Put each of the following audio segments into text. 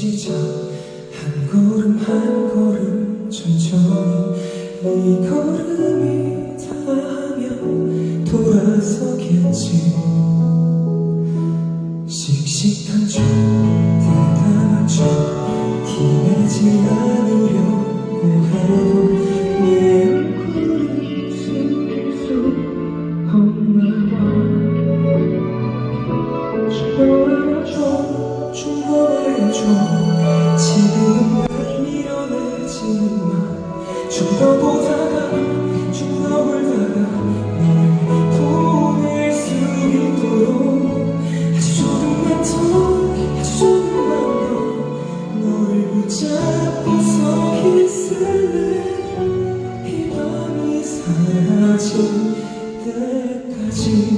시작. 한 걸음 한 걸음 천천히. 이 걸음이 닿으면 돌아서겠지. 씩씩한 척 대단한 척 티내지 않 지금 날 밀어내지만 좀더 보다가 좀더 울다가 너를 보낼 수 있도록 아주 조금만 더 아주 조금만 붙잡고서 있을래? 이 밤이 사라질 때까지.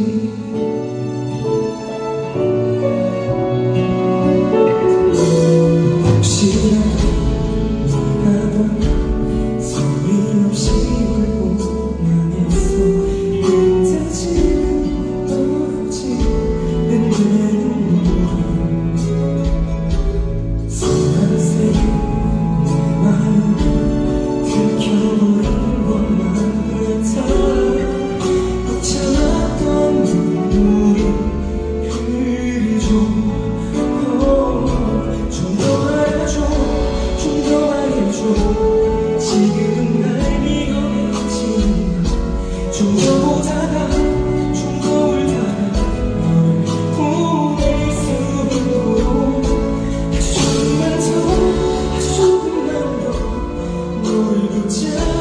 to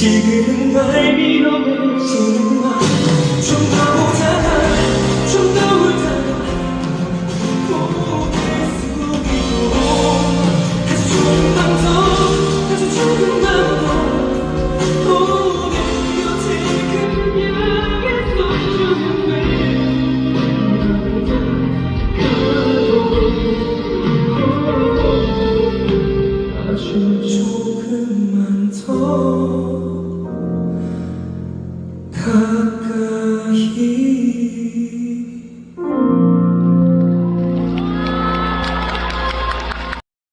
지금은 날 밀어내주는가 좀더 보자가 좀더 울자가 고개 숙이고 다시 좋은 밤도 다시 좋은 밤도 고개 곁에 그녀에게 써주는